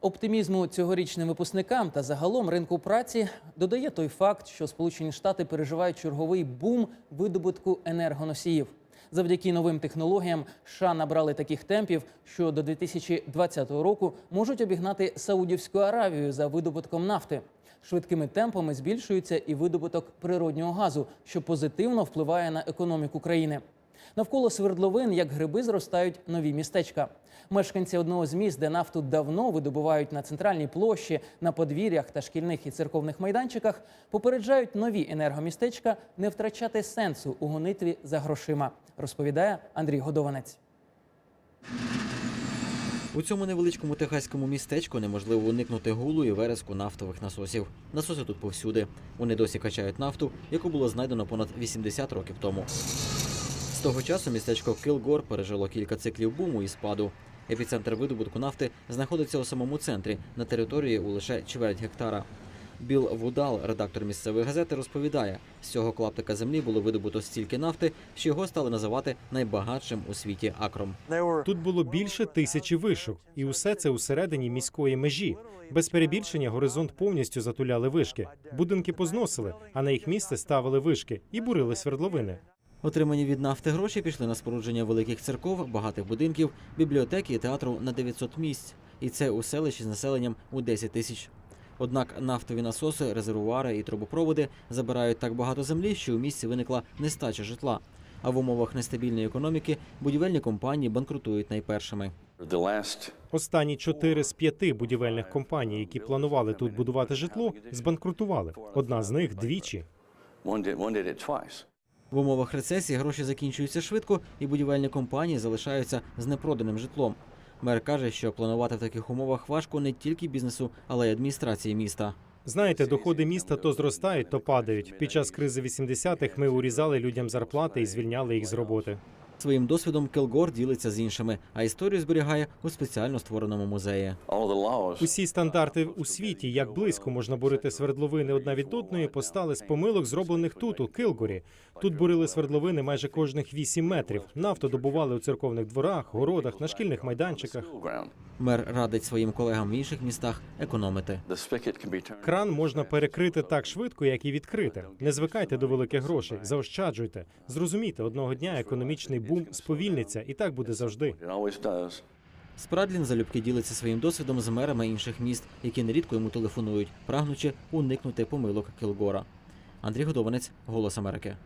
Оптимізму цьогорічним випускникам та загалом ринку праці додає той факт, що Сполучені Штати переживають черговий бум видобутку енергоносіїв. Завдяки новим технологіям США набрали таких темпів, що до 2020 року можуть обігнати Саудівську Аравію за видобутком нафти. Швидкими темпами збільшується і видобуток природнього газу, що позитивно впливає на економіку країни. Навколо свердловин, як гриби, зростають нові містечка. Мешканці одного з міст, де нафту давно видобувають на центральній площі, на подвір'ях та шкільних і церковних майданчиках, попереджають нові енергомістечка не втрачати сенсу у гонитві за грошима, розповідає Андрій Годованець. У цьому невеличкому техаському містечку неможливо уникнути гулу і вереску нафтових насосів. Насоси тут повсюди. Вони досі качають нафту, яку було знайдено понад 80 років тому. З того часу містечко Килгор пережило кілька циклів буму і спаду. Епіцентр видобутку нафти знаходиться у самому центрі, на території у лише чверть гектара. Біл Вудал, редактор місцевої газети, розповідає, з цього клаптика землі було видобуто стільки нафти, що його стали називати найбагатшим у світі акром. Тут було більше тисячі вишок, і усе це усередині міської межі. Без перебільшення горизонт повністю затуляли вишки. Будинки позносили, а на їх місце ставили вишки і бурили свердловини. Отримані від нафти гроші пішли на спорудження великих церков, багатих будинків, бібліотеки і театру на 900 місць. І це у селищі з населенням у 10 тисяч. Однак нафтові насоси, резервуари і трубопроводи забирають так багато землі, що у місті виникла нестача житла. А в умовах нестабільної економіки будівельні компанії банкрутують найпершими. Останні чотири з п'яти будівельних компаній, які планували тут будувати житло, збанкрутували. Одна з них двічі. В умовах рецесії гроші закінчуються швидко, і будівельні компанії залишаються з непроданим житлом. Мер каже, що планувати в таких умовах важко не тільки бізнесу, але й адміністрації міста. Знаєте, доходи міста то зростають, то падають. Під час кризи 80-х ми урізали людям зарплати і звільняли їх з роботи. Своїм досвідом Келгор ділиться з іншими, а історію зберігає у спеціально створеному музеї. Усі стандарти у світі, як близько можна бурити свердловини одна від одної, постали з помилок, зроблених тут, у Килгорі. Тут бурили свердловини майже кожних 8 метрів. Нафту добували у церковних дворах, городах, на шкільних майданчиках. Мер радить своїм колегам в інших містах економити. Кран можна перекрити так швидко, як і відкрити. Не звикайте до великих грошей, заощаджуйте. Зрозумійте, одного дня економічний бум сповільниться, і так буде завжди. Спрадлін залюбки ділиться своїм досвідом з мерами інших міст, які нерідко йому телефонують, прагнучи уникнути помилок Кілгора. Андрій Годованець, Голос Америки.